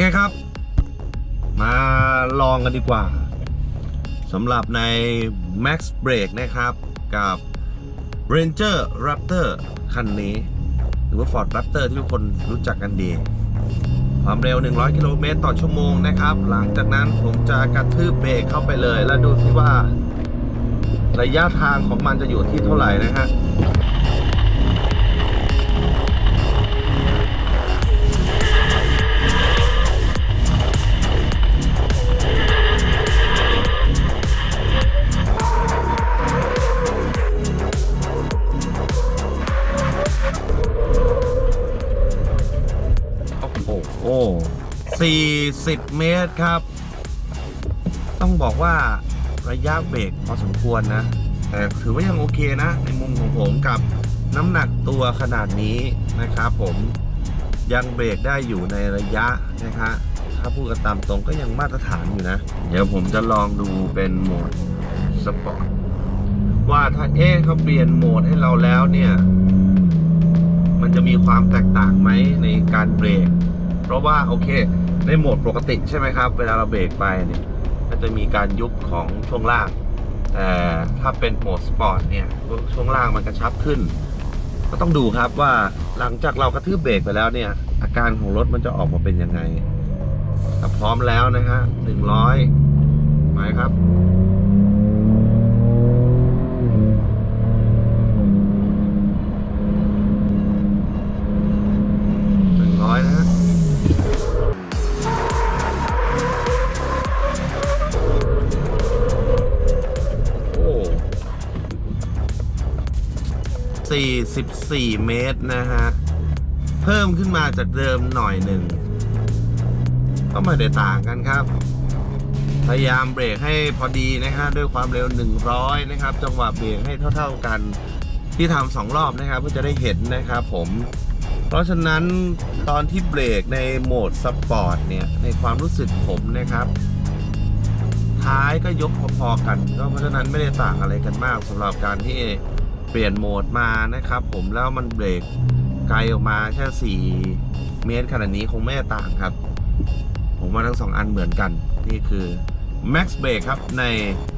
คครับ มาลองกันดีกว่าสำหรับใน Max Brake นะครับ กับ Ranger Raptor คันนี้ หรือว่า Ford Raptor ที่ทุกคนรู้จักกันดี ความเร็ว 100 กิโลเมตรต่อชั่วโมงนะครับ หลังจากนั้นผมจะกระทืบเบรกเข้าไปเลย แล้วดูซิว่า ระยะทางของมันจะอยู่ที่เท่าไหร่นะฮะ 10 เมตรครับ ต้องบอกว่าระยะเบรกพอสมควรนะ แต่ถือว่ายังโอเคนะ ในมุมของผมกับน้ำหนักตัวขนาดนี้นะครับผมยังเบรกได้อยู่ในระยะนะครับถ้าพูดกันตามตรงก็ยังมาตรฐานอยู่นะ เดี๋ยวผมจะลองดูเป็นโหมดสปอร์ตว่าถ้าเอ๊เขาเปลี่ยนโหมดให้เราแล้วเนี่ย มันจะมีความแตกต่างไหมในการเบรก เพราะว่าโอเค ในโหมดปกติใช่ไหมครับ เวลาเราเบรกไปเนี่ยก็จะมีการยุบของช่วงล่าง แต่ถ้าเป็นโหมดสปอร์ตเนี่ยช่วงล่างมันกระชับขึ้น ก็ต้องดูครับว่าหลังจากเรากระทืบเบรกไปแล้วเนี่ย อาการของรถมันจะออกมาเป็นยังไงถ้าพร้อมแล้วนะฮะหนึ่งร้อยไปครับ 14 เมตรนะฮะ เพิ่มขึ้นมาจากเดิมหน่อยหนึ่ง ก็ไม่ได้ต่างกันครับ พยายามเบรกให้พอดีนะฮะ ด้วยความเร็ว 100 นะครับ จังหวะเบรกให้เท่า ๆกันที่ทำสองรอบนะครับเพื่อจะได้เห็นนะครับผมเพราะฉะนั้นตอนที่เบรกในโหมดสปอร์ตเนี่ย ในความรู้สึกผมนะครับ ท้ายก็ยกพอๆกัน ก็เพราะฉะนั้นไม่ได้ต่างอะไรกันมากสำหรับการที่ เปลี่ยนโหมดมานะครับ ผมแล้วมันเบรกไกลออกมาแค่ 4 เมตรขนาดนี้คงไม่ต่างครับ ผมว่าทั้งสองอันเหมือนกัน นี่คือ Max Brake ครับใน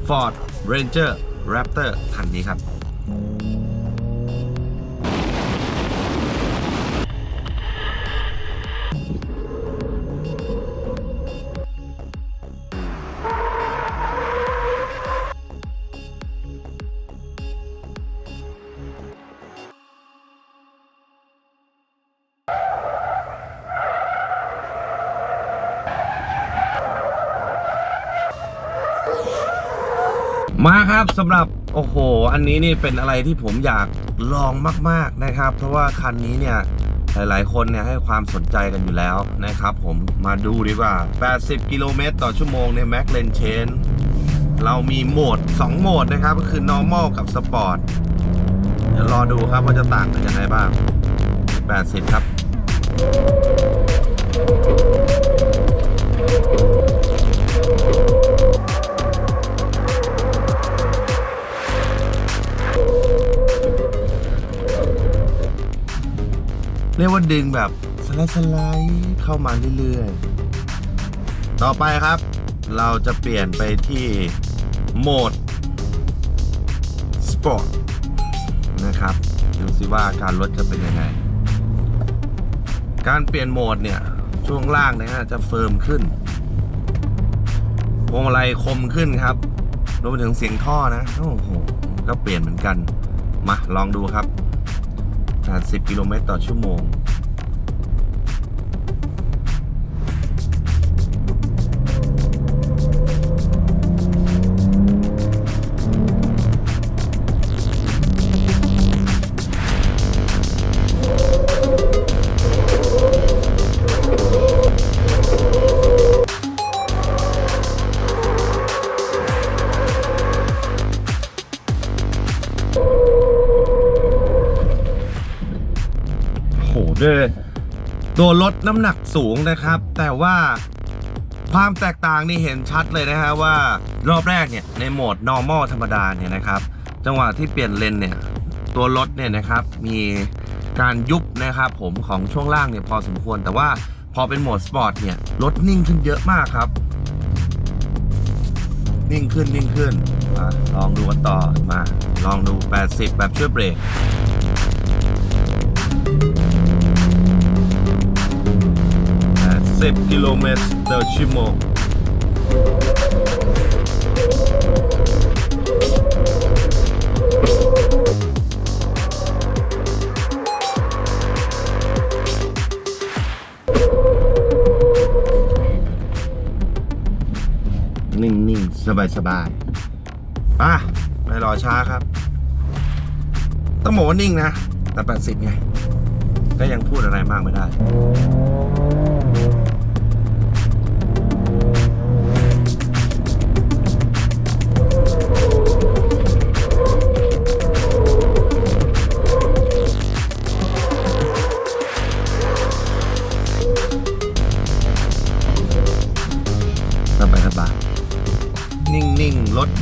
Ford Ranger Raptor คันนี้ครับ มาครับสำหรับโอ้โห อันนี้นี่เป็นอะไรที่ผมอยากลองมาก ๆนะครับ เพราะว่าคันนี้เนี่ยหลายๆ คนเนี่ยให้ความสนใจกันอยู่แล้วนะครับผมมาดูดีกว่า 80 กิโลเมตรต่อชั่วโมงใน Mac l a n Chain เรามีโหมด 2 โหมดนะครับ ก็คือ normal กับ sport เดี๋ยวรอดูครับว่าจะต่างกันยังไงบ้าง 80 ครับ รียกว่าดึงแบบสไลด์สไลด์เข้ามาเรื่อยๆ ต่อไปครับ เราจะเปลี่ยนไปที่โหมดสปอร์ตนะครับดูสิว่าการรถจะเป็นยังไง การเปลี่ยนโหมดเนี่ย ช่วงล่างนะฮะจะเฟิร์มขึ้นพวงมาลัยคมขึ้นครับรวมไปถึงเสียงท่อนะ โอ้โห ก็เปลี่ยนเหมือนกัน มาลองดูครับ 10กิโลเมตรต่อชั่วโมง ด้วยตัวรถน้ำหนักสูงนะครับ แต่ว่าความแตกต่างนี่เห็นชัดเลยนะฮะว่ารอบแรกเนี่ยในโหมด normal ธรรมดาเนี่ยนะครับ จังหวะที่เปลี่ยนเลนเนี่ยตัวรถเนี่ยนะครับมีการยุบนะครับผมของช่วงล่างเนี่ยพอสมควร แต่ว่าพอเป็นโหมดสปอร์ตเนี่ยรถนิ่งขึ้นเยอะมากครับ นิ่งขึ้นนิ่งขึ้นมาลองดูกันต่อมา ลองดู 80 แบบช่วยเบรก 80กิโลเมตรต่อชั่วโมงนิ่งๆ สบายๆป่ะไม่รอช้าครับ ต้องบอกว่านิ่งนะ แต่ 80 ไง ก็ยังพูดอะไรมากไม่ได้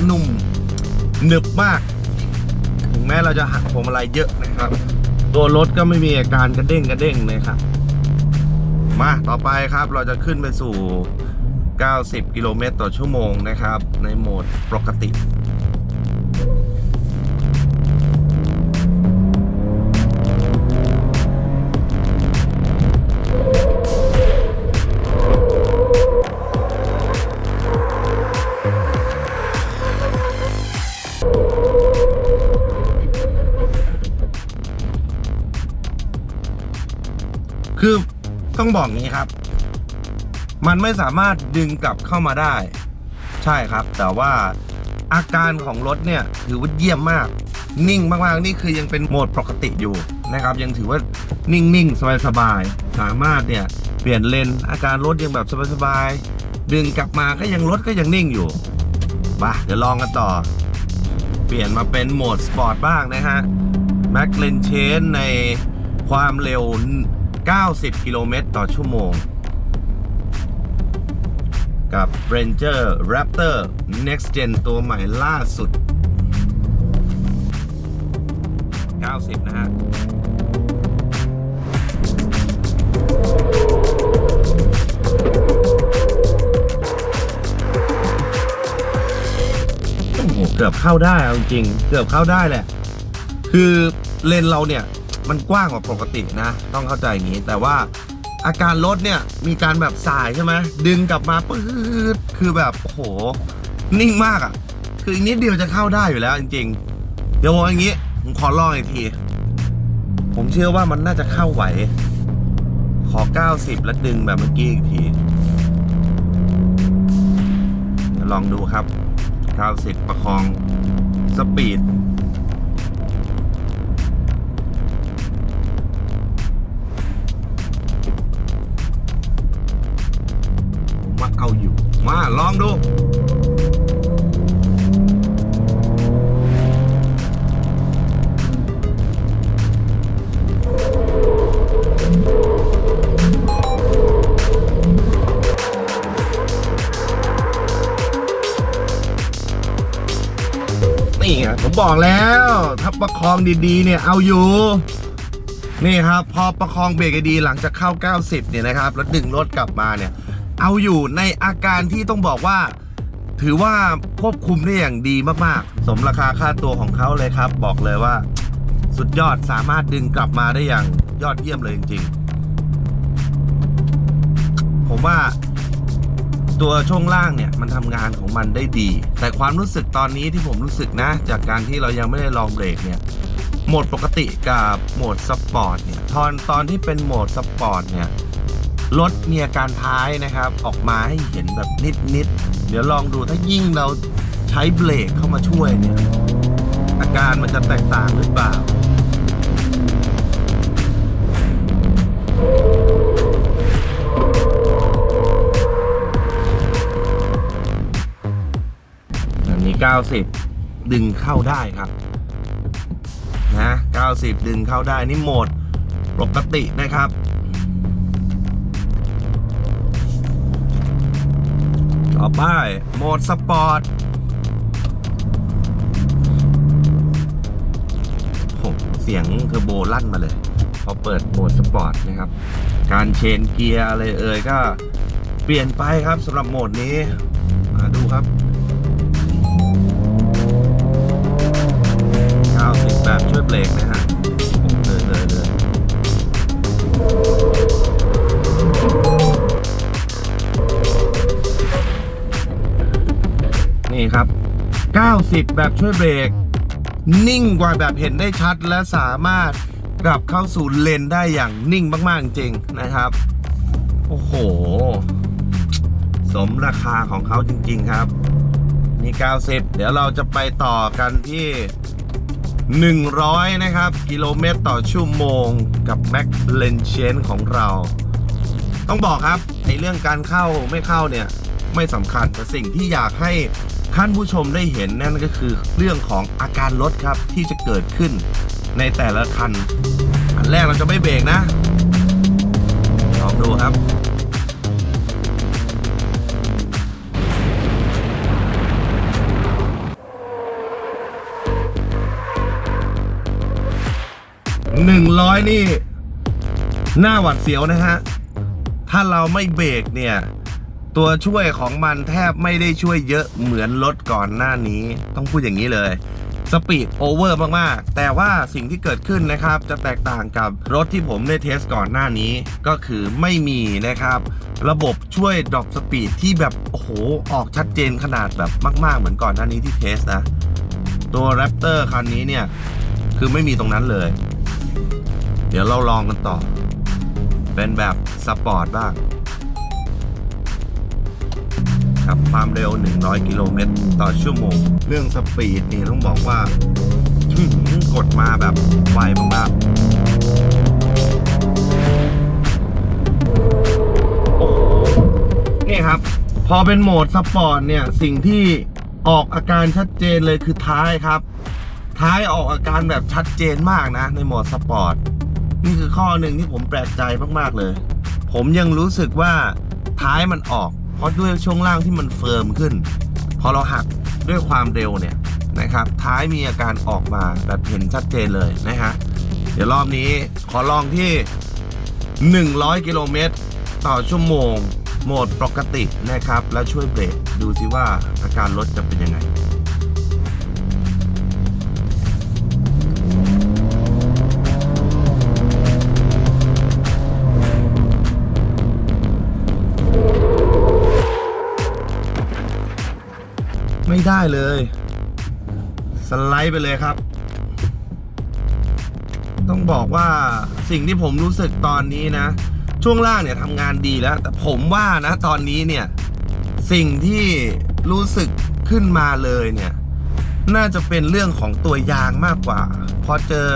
นุ่มหนึบมาก ถึงแม้เราจะหักพวงมาลัยเยอะนะครับ ตัวรถก็ไม่มีอาการกระเด้งกระเด้งเลยครับ มาต่อไปครับเราจะขึ้นไปสู่ 90 กิโลเมตรต่อชั่วโมงนะครับ ในโหมดปกติ ต้องบอกงี้ครับ มันไม่สามารถดึงกลับเข้ามาได้ ใช่ครับ แต่ว่าอาการของรถเนี่ยถือว่าเยี่ยมมาก นิ่งมากๆนี่คือยังเป็นโหมดปกติอยู่นะครับ ยังถือว่านิ่งๆสบายๆสามารถเนี่ยเปลี่ยนเลนอาการรถยังแบบสบายๆดึงกลับมาก็ยังรถก็ยังนิ่งอยู่มาเดี๋ยวลองกันต่อ เปลี่ยนมาเป็นโหมดสปอร์ตบ้างนะฮะแม็กเลนเชนในความเร็ว 90 กิโลเมตรต่อชั่วโมง กับ Ranger Raptor Next Gen ตัวใหม่ล่าสุด 90 นะฮะโหเกือบเข้าได้เอาจริง เกือบเข้าได้แหละ คือเลนเราเนี่ย มันกว้างกว่าปกตินะ ต้องเข้าใจอย่างนี้ แต่ว่าอาการรถเนี่ยมีการแบบสายใช่ไหมดึงกลับมาปื๊ดคือแบบโอ้โหนิ่งมากอะ่ะ คืออีกนิดเดียวจะเข้าได้อยู่แล้วจริงๆ เดี๋ยวผมอย่างนี้ ผมขอลองอีกที ผมเชื่อว่ามันน่าจะเข้าไหว ขอ 90 แล้วดึงแบบเมื่อกี้อีกที เดี๋ยวลองดูครับ 90 ประคองสปีด มาลองดูนี่ไงผมบอกแล้วถ้าประคองดีๆ เนี่ยเอาอยู่ นี่ครับ พอประคองเบรกดีหลังจากเข้า 90 เนี่ยนะครับ แล้วดึงรถกลับมาเนี่ย เอาอยู่ในอาการที่ต้องบอกว่า ถือว่าควบคุมได้อย่างดีมากๆ สมราคาค่าตัวของเขาเลยครับ บอกเลยว่า สุดยอดสามารถดึงกลับมาได้อย่างยอดเยี่ยมเลยจริงๆ ผมว่าตัวช่วงล่างเนี่ยมันทำงานของมันได้ดี แต่ความรู้สึกตอนนี้ที่ผมรู้สึกนะ จากการที่เรายังไม่ได้ลองเบรกเนี่ยโหมดปกติกับโหมดสปอร์ตเนี่ยตอนตอนที่เป็นโหมดสปอร์ตเนี่ย รถมีอาการท้ายนะครับ ออกมาให้เห็นแบบนิดๆ เดี๋ยวลองดูถ้ายิ่งเราใช้เบรกเข้ามาช่วยเนี่ย อาการมันจะแตกต่างหรือเปล่าอันนี้ 90 ดึงเข้าได้ครับนะ90 ดึงเข้าได้นี่โหมดปกตินะครับ ต่อไปโหมดสปอร์ตโหเสียงเทอร์โบลั่นมาเลย พอเปิดโหมดสปอร์ตนะครับ การเชนเกียร์อะไรเอ่ยก็เปลี่ยนไปครับสำหรับโหมดนี้ มาดูครับ 90 แบบช่วยเบรก นิ่งกว่าแบบเห็นได้ชัดและสามารถกลับเข้าสู่เลนได้อย่างนิ่งมากๆจริงนะครับ โอ้โห สมราคาของเขาจริง ๆครับนี่90 เดี๋ยวเราจะไปต่อกันที่ 100 นะครับ กิโลเมตรต่อชั่วโมงกับ Mac l e n c h a n ของเรา ต้องบอกครับในเรื่องการเข้าไม่เข้าเนี่ย ไม่สำคัญแต่สิ่งที่อยากให้ ท่านผู้ชมได้เห็นนั่นก็คือเรื่องของอาการรถครับที่จะเกิดขึ้นในแต่ละคัน อันแรกเราจะไม่เบรกนะลองดูครับหนึ่งร้อยนี่ หน้าหวัดเสียวนะฮะ ถ้าเราไม่เบรกเนี่ย ตัวช่วยของมันแทบไม่ได้ช่วยเยอะเหมือนรถก่อนหน้านี้ ต้องพูดอย่างนี้เลยสปีดโอเวอร์มาก ๆ แต่ว่าสิ่งที่เกิดขึ้นนะครับ จะแตกต่างกับรถที่ผมได้เทสก่อนหน้านี้ ก็คือไม่มีนะครับ ระบบช่วยดรอปสปีดที่แบบ โอ้โห ออกชัดเจนขนาดแบบมาก ๆ เหมือนก่อนหน้านี้ที่เทสนะ ตัว Raptor คันนี้เนี่ย คือไม่มีตรงนั้นเลย เดี๋ยวเราลองกันต่อ เป็นแบบสปอร์ตบ้าง ครับความเร็ว 100 กิโลเมตรต่อชั่วโมง เรื่องสปีดนี่ต้องบอกว่ากดมาแบบไวมากๆโอ้นี่ครับ พอเป็นโหมดสปอร์ตเนี่ย สิ่งที่ออกอาการชัดเจนเลยคือท้ายครับ ท้ายออกอาการแบบชัดเจนมากนะ ในโหมดสปอร์ต นี่คือข้อหนึ่งที่ผมแปลกใจมากๆเลย ผมยังรู้สึกว่าท้ายมันออก เพราะด้วยช่วงล่างที่มันเฟิร์มขึ้น พอเราหักด้วยความเร็วเนี่ยนะครับ ท้ายมีอาการออกมาแบบเห็นชัดเจนเลยนะฮะเดี๋ยวรอบนี้ขอลองที่ 100 กิโลเมตรต่อชั่วโมงโหมดปกตินะครับ แล้วช่วยเบรกดูซิว่าอาการรถจะเป็นยังไง ไม่ได้เลย สไลด์ไปเลยครับ ต้องบอกว่าสิ่งที่ผมรู้สึกตอนนี้นะ ช่วงล่างเนี่ยทำงานดีแล้ว แต่ผมว่านะตอนนี้เนี่ย สิ่งที่รู้สึกขึ้นมาเลยเนี่ย น่าจะเป็นเรื่องของตัวยางมากกว่า พอเจอ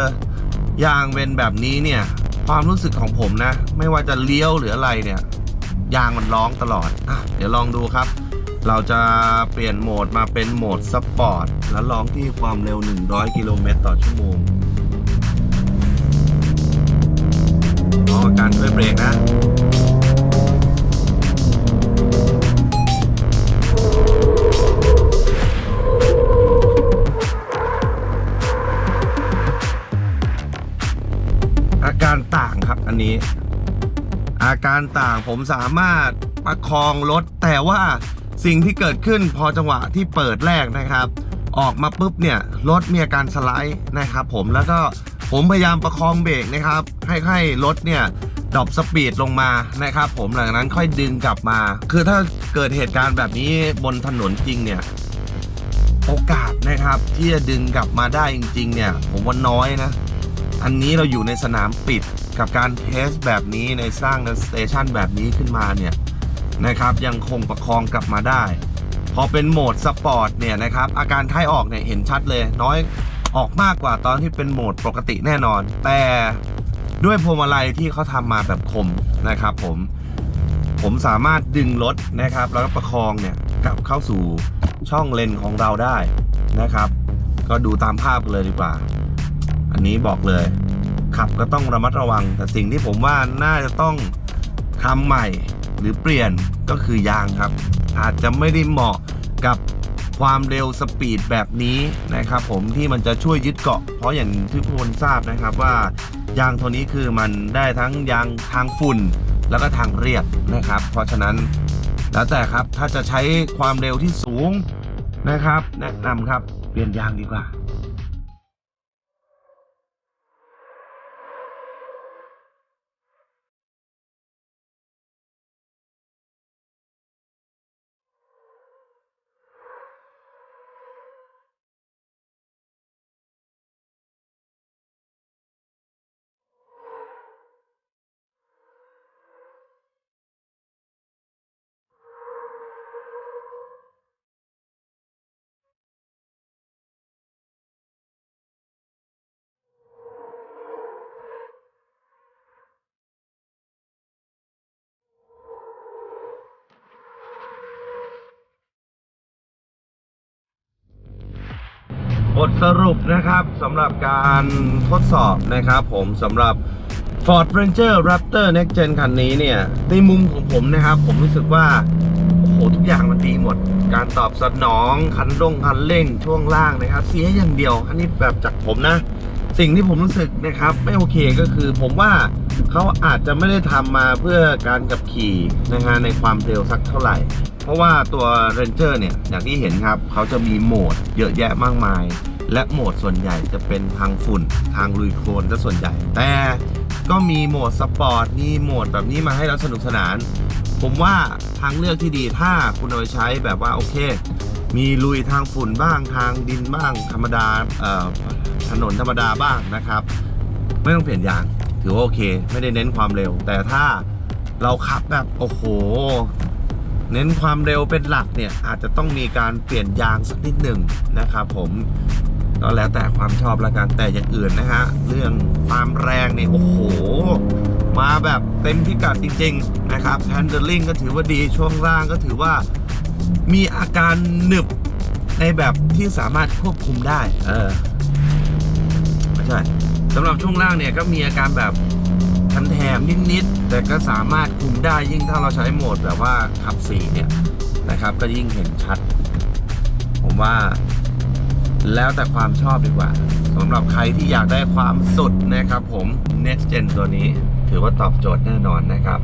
ยางเป็นแบบนี้เนี่ย ความรู้สึกของผมนะ ไม่ว่าจะเลี้ยวหรืออะไรเนี่ย ยางมันร้องตลอดอะเดี๋ยวลองดูครับ เราจะเปลี่ยนโหมดมาเป็นโหมดสปอร์ตแล้วลองที่ความเร็ว 100 กิโลเมตรต่อชั่วโมงอ๋อการช่วยเบรกนะอาการต่างครับอันนี้ อาการต่างผมสามารถประคองรถแต่ว่า สิ่งที่เกิดขึ้นพอจังหวะที่เปิดแรกนะครับ ออกมาปุ๊บเนี่ยรถมีอาการสไลด์นะครับผมแล้วก็ผมพยายามประคองเบรกนะครับ ให้ให้รถเนี่ยดรอปสปีดลงมานะครับ ผมหลังจากนั้นค่อยดึงกลับมา คือถ้าเกิดเหตุการณ์แบบนี้บนถนนจริงเนี่ยโอกาสนะครับที่จะดึงกลับมาได้จริง ๆ เนี่ย ผมว่าน้อยนะ อันนี้เราอยู่ในสนามปิดกับการเทสแบบนี้ในสร้างสเตชันแบบนี้ขึ้นมาเนี่ย นะครับ ยังคงประคองกลับมาได้ พอเป็นโหมดสปอร์ตเนี่ยนะครับ อาการท้ายออกเนี่ยเห็นชัดเลย น้อยออกมากกว่าตอนที่เป็นโหมดปกติแน่นอน แต่ด้วยพวงมาลัยที่เขาทำมาแบบคมนะครับผมผมสามารถดึงรถนะครับ แล้วก็ประคองเนี่ยกลับเข้าสู่ช่องเลนของเราได้นะครับ ก็ดูตามภาพเลยดีกว่า อันนี้บอกเลย ขับก็ต้องระมัดระวัง แต่สิ่งที่ผมว่าน่าจะต้องทำใหม่ หรือเปลี่ยนก็คือยางครับ อาจจะไม่ได้เหมาะกับความเร็วสปีดแบบนี้นะครับ ผมที่มันจะช่วยยึดเกาะ เพราะอย่างที่ทุกคนทราบนะครับว่ายางตัวนี้คือมันได้ทั้งยางทางฝุ่นแล้วก็ทางเรียบนะครับ เพราะฉะนั้นแล้วแต่ครับถ้าจะใช้ความเร็วที่สูงนะครับ แนะนำครับเปลี่ยนยางดีกว่า บทสรุปนะครับสำหรับการทดสอบนะครับผมสำหรับ Ford Ranger Raptor Next Gen คันนี้เนี่ย ในมุมของผมนะครับ ผมรู้สึกว่า โอ้โห ทุกอย่างมันดีหมด การตอบสนอง คันร่งคันเร่งช่วงล่างนะครับ เสียอย่างเดียว อันนี้แบบจากผมนะ สิ่งที่ผมรู้สึกนะครับไม่โอเคก็คือผมว่าเขาอาจจะไม่ได้ทำมาเพื่อการขับขี่นะฮะในความเร็วสักเท่าไหร่ เพราะว่าตัว Ranger เนี่ยอย่างที่เห็นครับเขาจะมีโหมดเยอะแยะมากมาย และโหมดส่วนใหญ่จะเป็นทางฝุ่น ทางลุยโคลนซะส่วนใหญ่ แต่ก็มีโหมดสปอร์ตมีโหมดแบบนี้มาให้เราสนุกสนาน ผมว่าทางเลือกที่ดีถ้าคุณเอาไปใช้แบบว่าโอเค มีลุยทางฝุ่นบ้างทางดินบ้างธรรมดาถนนธรรมดาบ้างนะครับ ไม่ต้องเปลี่ยนยาง ถือว่าโอเค ไม่ได้เน้นความเร็ว แต่ถ้าเราขับแบบโอ้โห เน้นความเร็วเป็นหลักเนี่ยอาจจะต้องมีการเปลี่ยนยางสักนิดหนึ่งนะครับผมก็แล้วแต่ความชอบละกันแต่อย่างอื่นนะฮะเรื่องความแรงเนี่ยโอ้โห มาแบบเต็มพิกัดจริง ๆ นะครับ handling ก็ถือว่าดีช่วงล่างก็ถือว่า มีอาการหนึบในแบบที่สามารถควบคุมได้ เออไม่ใช่สำหรับช่วงล่างเนี่ยก็มีอาการแบบทันแถมนิดๆแต่ก็สามารถคุมได้ยิ่งถ้าเราใช้โหมดแบบว่าขับสีเนี่ยนะครับ ก็ยิ่งเห็นชัด ผมว่าแล้วแต่ความชอบดีกว่าสำหรับใครที่อยากได้ความสุดนะครับผม Next Gen ตัวนี้ ถือว่าตอบโจทย์แน่นอนนะครับ